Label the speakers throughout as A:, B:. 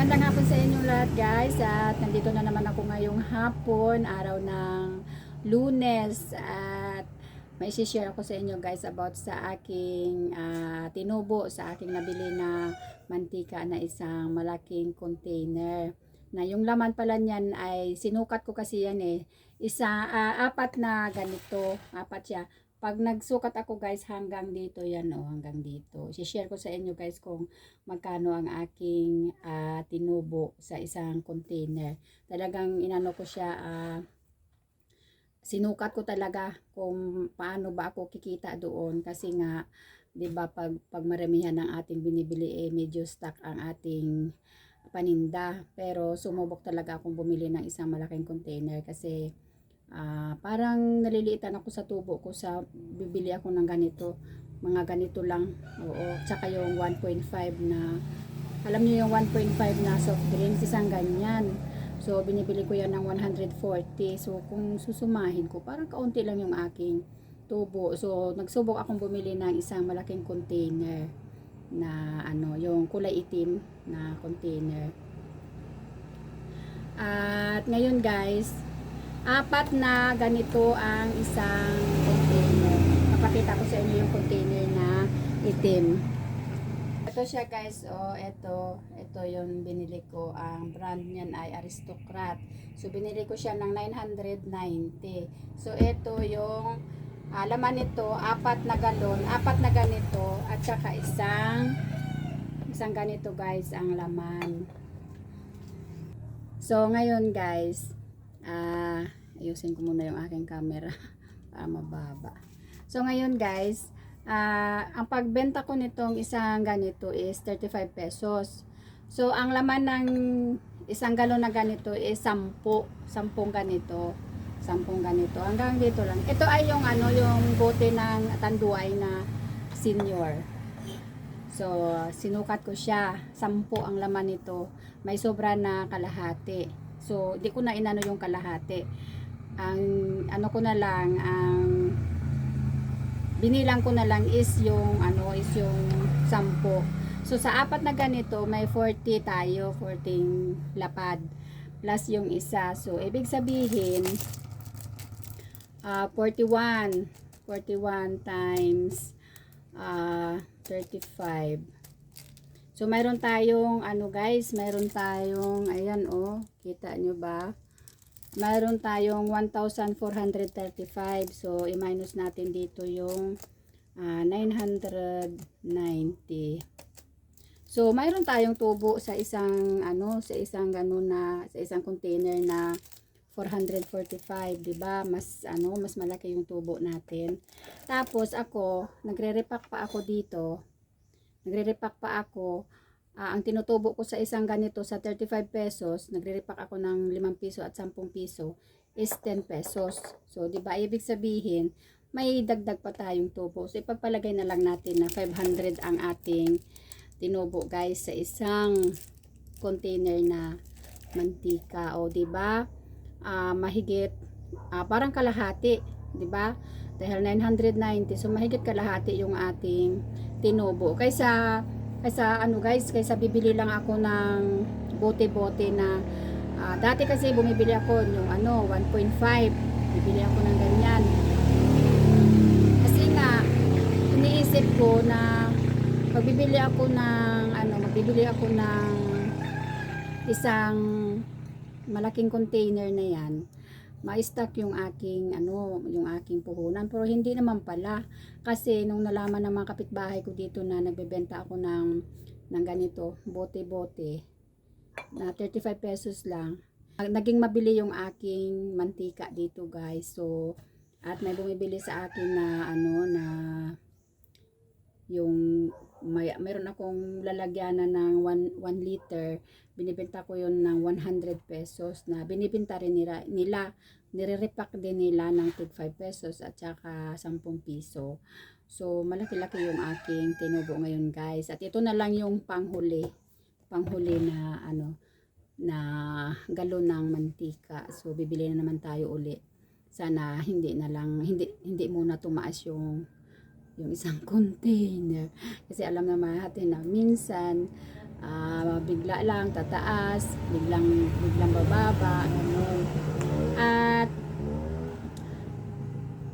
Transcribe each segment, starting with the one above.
A: Magandang hapon sa inyong lahat guys at nandito na naman ako ngayong hapon, araw ng lunes at may share ako sa inyo guys about sa aking ah, tinubo, sa aking nabili na mantika na isang malaking container. Na yung laman pala niyan ay sinukat ko kasi yan eh. Isa, ah, apat na ganito, apat siya. Pag nagsukat ako guys hanggang dito yan oh, hanggang dito. Si-share ko sa inyo guys kung magkano ang aking ah, tinubo sa isang container. Talagang inano ko siya ah, sinukat ko talaga kung paano ba ako kikita doon kasi nga 'di ba pag pag maramihan ng ating binibili eh medyo stuck ang ating paninda pero sumubok talaga akong bumili ng isang malaking container kasi ah, parang naliliitan ako sa tubo ko sa bibili ako ng ganito mga ganito lang oo tsaka yung 1.5 na alam niyo yung 1.5 na soft drinks isang ganyan So, binibili ko yan ng 140. So, kung susumahin ko, parang kaunti lang yung aking tubo. So, nagsubok akong bumili ng isang malaking container na ano, yung kulay itim na container. At ngayon guys, apat na ganito ang isang container. Papakita ko sa inyo yung container na itim. Ito siya guys, oh, ito, ito yung binili ko. Ang brand niyan ay Aristocrat. So, binili ko siya ng 990. So, ito yung ah, laman nito, apat na galon, apat na ganito, at saka isang, isang ganito guys, ang laman. So, ngayon guys, ah, ayusin ko muna yung aking camera para mababa. So, ngayon guys, Ah, ang pagbenta ko nitong isang ganito is 35 pesos. So, ang laman ng isang galon na ganito is 10. 10 ganito. 10 ganito. Hanggang dito lang. Ito ay yung ano, yung bote ng tanduay na senior. So, sinukat ko siya. 10 ang laman nito. May sobra na kalahati. So, di ko na inano yung kalahati. Ang ano ko na lang, ang binilang ko na lang is yung ano is yung 10 so sa apat na ganito may 40 tayo 14 lapad plus yung isa. So ibig sabihin ah 41 41 times ah 35 so mayroon tayong ano guys mayroon tayong ayan kita nyo ba mayroon tayong 1,435. So, i-minus natin dito yung ah, 990. So, mayroon tayong tubo sa isang ano, sa isang ganun na sa isang container na 445, 'di ba? Mas ano, mas malaki yung tubo natin. Tapos ako, nagre-repack pa ako dito. Nagre-repack pa ako Ah, ang tinutubo ko sa isang ganito sa 35 pesos, nagre-repack ako ng 5 piso at 10 piso is 10 pesos. So, 'di ba? Ibig sabihin, may dagdag pa tayong tubo. So, ipagpalagay na lang natin na 500 ang ating tinubo, guys, sa isang container na mantika. O, 'di ba? Ah, mahigit ah, parang kalahati, 'di ba? Dahil 990, so mahigit kalahati yung ating tinubo. Kaysa Kaysa ano guys, kaysa bibili lang ako ng bote-bote na ah, dati kasi bumibili ako yung ano 1.5. Bibili ako ng ganyan. Kasi nga iniisip ko na pag bibili ako ng ano, magbibili ako ng isang malaking container na yan ma-stack yung aking ano, yung aking puhunan. Pero hindi naman pala kasi nung nalaman ng mga kapitbahay ko dito na nagbebenta ako ng ng ganito, bote-bote na 35 pesos lang. Naging mabili yung aking mantika dito, guys. So at may bumibili sa akin na ano na yung may meron akong lalagyanan ng 1 liter. Binibenta ko yon ng 100 pesos na binibenta rin nila, nila nire-repack din nila ng tig 5 pesos at saka 10 piso. So malaki-laki yung aking tinubo ngayon guys. At ito na lang yung panghuli panghuli na ano na galon ng mantika. So bibili na naman tayo uli. Sana hindi na lang hindi hindi muna tumaas yung yung isang container kasi alam naman natin na minsan ah, bigla lang tataas, biglang biglang bababa, ganun. At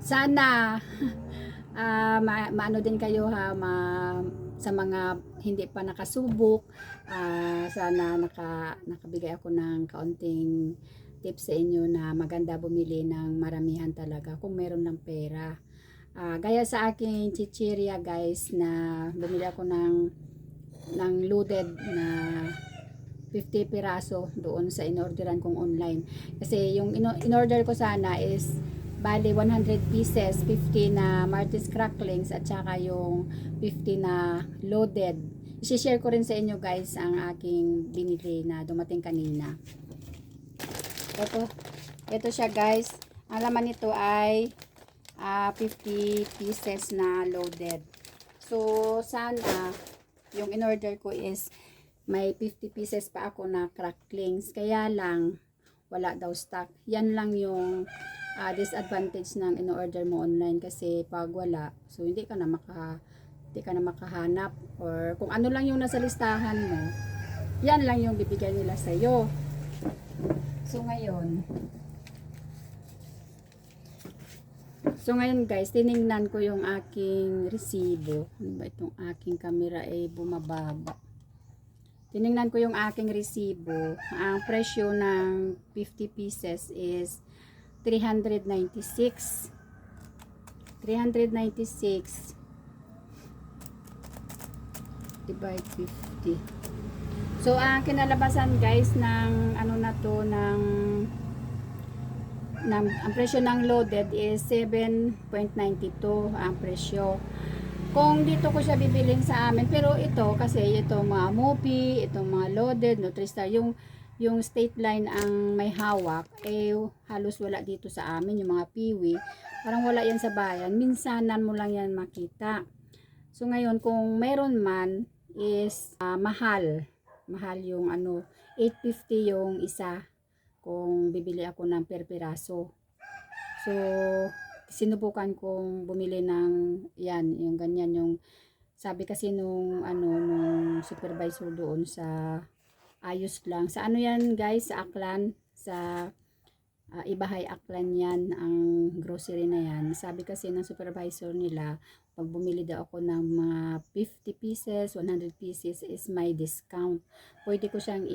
A: sana ah ma- maano din kayo ha ma, sa mga hindi pa nakasubok ah, sana naka nakabigay ako ng kaunting tips sa inyo na maganda bumili ng maramihan talaga kung meron ng pera Ah, gaya sa aking chichirya guys na bumili ako ng ng loaded na 50 piraso doon sa inorderan kong online. Kasi yung ino- in-order ko sana is bali 100 pieces, 50 na Martis cracklings at saka yung 50 na loaded. I-share ko rin sa inyo guys ang aking binili na dumating kanina. Ito, ito siya guys. Ang laman nito ay ah, 50 pieces na loaded. So, sana yung in-order ko is may 50 pieces pa ako na cracklings. Kaya lang, wala daw stock. Yan lang yung ah, disadvantage ng in-order mo online kasi pag wala, so hindi ka na maka hindi ka na makahanap or kung ano lang yung nasa listahan mo, yan lang yung bibigyan nila sa iyo. So ngayon, So ngayon guys, tiningnan ko yung aking resibo. Ano ba itong aking camera ay bumababa. Tiningnan ko yung aking resibo. Ang presyo ng 50 pieces is 396. 396 divide 50. So ang kinalabasan guys ng ano na to ng ng, ang presyo ng loaded is 7.92 ang presyo. Kung dito ko siya bibiling sa amin, pero ito kasi ito mga Mopi, itong mga loaded, Nutristar, yung yung state line ang may hawak, eh halos wala dito sa amin, yung mga piwi, parang wala yan sa bayan, minsanan mo lang yan makita. So ngayon, kung meron man, is ah, mahal, mahal yung ano, 850 yung isa, kung bibili ako ng per piraso. So, sinubukan kong bumili ng yan, yung ganyan, yung sabi kasi nung ano nung supervisor doon sa ayos lang. Sa ano yan guys, sa Aklan, sa ah, Ibahay Aklan yan, ang grocery na yan. Sabi kasi ng supervisor nila, pag bumili daw ako ng mga 50 pieces, 100 pieces is my discount. Pwede ko siyang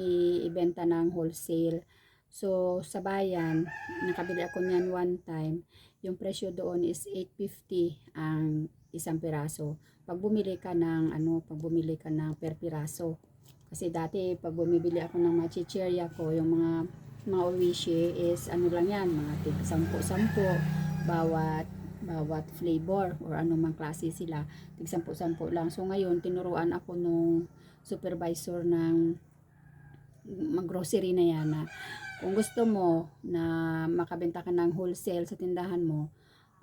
A: ibenta ng wholesale. So, sa bayan, nakabili ako niyan one time. Yung presyo doon is 850 ang isang piraso. Pag bumili ka ng ano, pag bumili ka ng per piraso. Kasi dati pag bumibili ako ng mga chichirya ko, yung mga mga oishi is ano lang yan, mga tig 10-10 bawat bawat flavor or anumang klase sila. Tig 10-10 lang. So ngayon, tinuruan ako nung supervisor ng mag-grocery na yan na kung gusto mo na makabenta ka ng wholesale sa tindahan mo,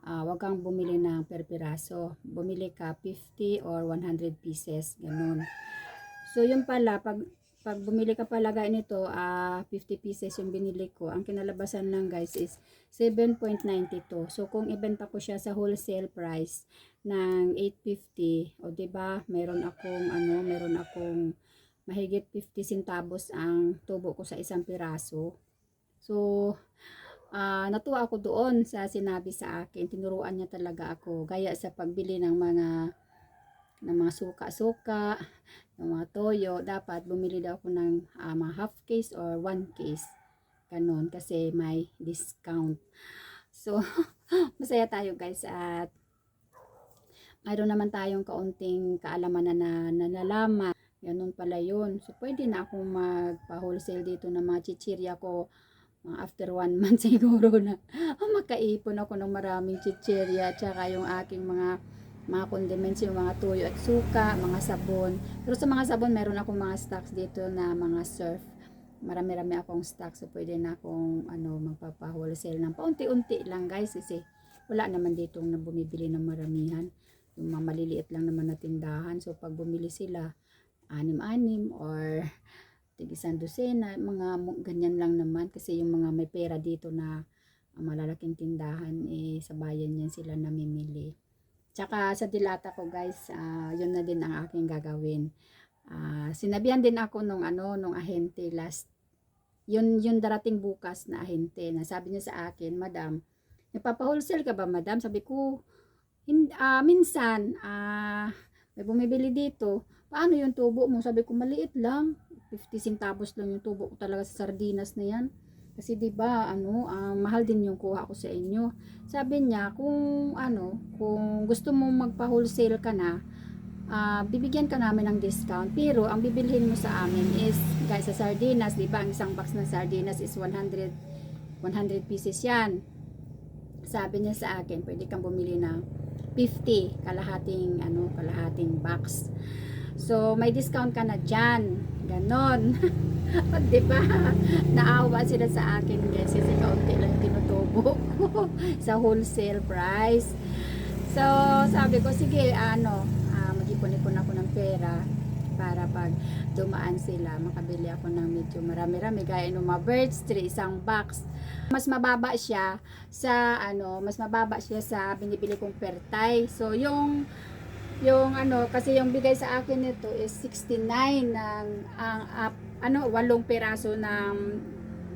A: ah wag kang bumili ng per piraso. Bumili ka 50 or 100 pieces, ganun. So yun pala, pag pag bumili ka pala gaya nito, ah 50 pieces yung binili ko. Ang kinalabasan lang guys is 7.92. So kung ibenta ko siya sa wholesale price ng 850, o ba? Meron akong ano, meron akong mahigit 50 centavos ang tubo ko sa isang piraso. So, ah natuwa ako doon sa sinabi sa akin. Tinuruan niya talaga ako. Gaya sa pagbili ng mga ng mga suka-suka, ng mga toyo, dapat bumili daw ako ng ah, mga half case or one case. Ganon, kasi may discount. So, masaya tayo guys at mayroon naman tayong kaunting kaalaman na, na, na nalaman. Ganun pala yun. So, pwede na akong magpa-wholesale dito ng mga chichirya ko after one month siguro na oh, makaipon ako ng maraming chichirya tsaka yung aking mga mga condiments yung mga tuyo at suka, mga sabon. Pero sa mga sabon, meron akong mga stocks dito na mga surf. Marami-rami akong stocks so pwede na akong ano, magpapa-wholesale ng paunti-unti lang guys kasi wala naman dito na bumibili ng maramihan. Yung mga maliliit lang naman na tindahan. So pag bumili sila, anim-anim or tig isang dosena, mga ganyan lang naman kasi yung mga may pera dito na ah, malalaking tindahan eh sa bayan yan sila namimili. Tsaka sa dilata ko guys, ah, yun na din ang aking gagawin. Ah, sinabihan din ako nung ano nung ahente last yun yun darating bukas na ahente na sabi niya sa akin, Madam, nagpapa-wholesale ka ba, Madam? Sabi ko, hin, ah, minsan, ah, may bumibili dito. Paano yung tubo mo? Sabi ko, maliit lang. 50 centavos lang yung tubo ko talaga sa sardinas na yan. Kasi 'di ba, ano, ah, mahal din yung kuha ko sa inyo. Sabi niya, kung ano, kung gusto mo magpa-wholesale ka na, ah, bibigyan ka namin ng discount. Pero ang bibilhin mo sa amin is, guys, sa sardinas, 'di ba, ang isang box ng sardinas is 100 100 pieces 'yan. Sabi niya sa akin, pwede kang bumili ng 50 kalahating ano, kalahating box. So, may discount ka na dyan. Ganon. di ba? Naawa sila sa akin guys kasi kaunti lang tinutubo ko sa wholesale price. So, sabi ko, sige, ano, ah, mag-ipon-ipon ako ng pera para pag dumaan sila, makabili ako ng medyo marami-rami. Gaya ng mga birds tree, isang box. Mas mababa siya sa, ano, mas mababa siya sa binibili kong pertay. So, yung yung ano kasi yung bigay sa akin nito is 69 ng ang up ano walong piraso ng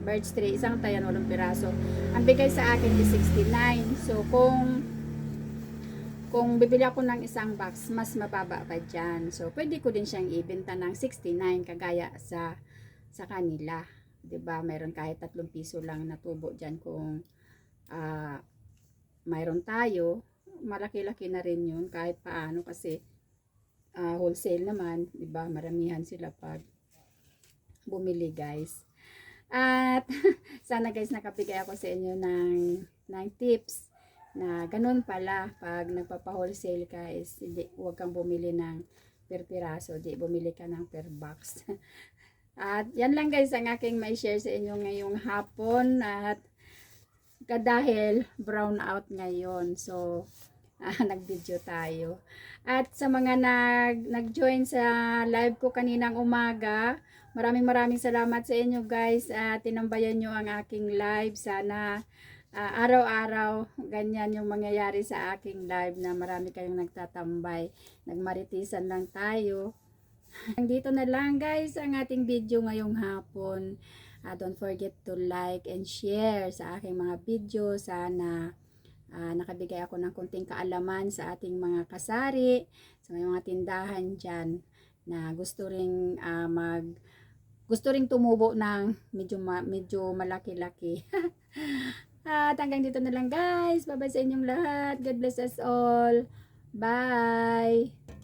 A: birds tree. Isang tayan walong piraso. Ang bigay sa akin is 69 so kung kung bibili ako ng isang box mas mababa pa dyan. So pwede ko din siyang ibenta ng 69 kagaya sa sa kanila. 'di ba? Mayroon kahit 3 piso lang na tubo dyan kung ah mayroon tayo malaki-laki na rin yun kahit paano kasi ah, wholesale naman, 'di ba? Maramihan sila pag bumili, guys. At sana guys nakabigay ako sa inyo ng ng tips na ganun pala pag nagpapa-wholesale ka is hindi huwag kang bumili ng per piraso, di bumili ka ng per box. At yan lang guys ang aking may share sa inyo ngayong hapon at kadahil brown out ngayon. So, ah, nag-video tayo. At sa mga nag nag-join sa live ko kaninang umaga, maraming maraming salamat sa inyo guys. At tinambayan nyo ang aking live. Sana ah, araw-araw ganyan yung mangyayari sa aking live na marami kayong nagtatambay. Nagmaritisan lang tayo. Dito na lang guys ang ating video ngayong hapon. Ah, don't forget to like and share sa aking mga video. Sana ah, nakabigay ako ng konting kaalaman sa ating mga kasari, sa may mga tindahan dyan na gusto ring ah, mag gusto ring tumubo ng medyo ma, medyo malaki-laki. At hanggang dito na lang guys. Bye-bye sa inyong lahat. God bless us all. Bye.